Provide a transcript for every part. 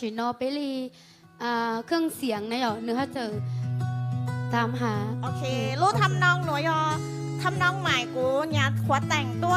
ชิโนเปรีอ่าเครื่องเสียงนะเหยอเนื้อเจอตามหา โอเค รู้ทำนองหนูยอทำนองใหม่กูยัดขวแต่งตัว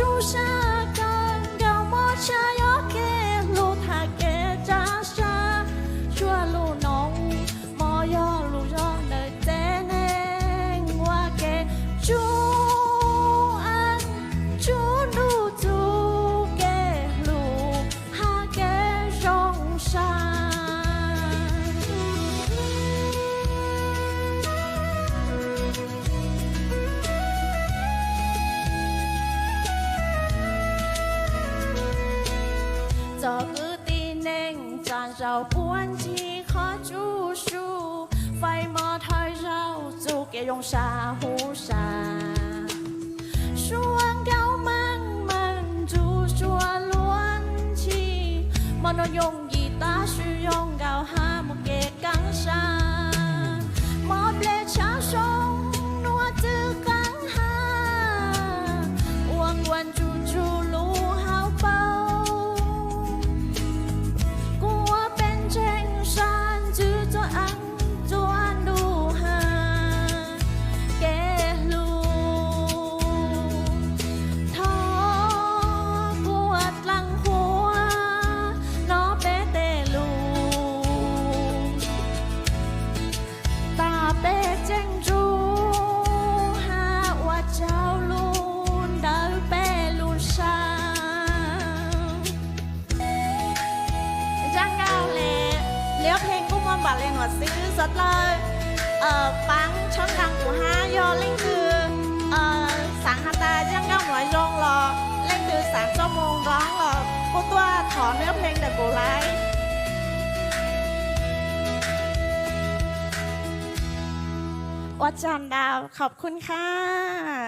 ชูช 站着半天可住树，飞马太绕就给用沙湖山。说高慢慢就说乱起，莫能用一大需用高哈莫给冈山， เลี้ยวเพลงกุ้งมันบัตรเลยหนวดซื้อสดเลยเอ่อปังช่องทางกูห้ายอเล่นคือเอ่อสังหตาจ้างก้าหน่วยยงรอเล่นคือสามชั่วโมงร้องรอกูตัวถอนเนื้อเพลงแต่กูไลวัดจันดาวขอบคุณค่ะ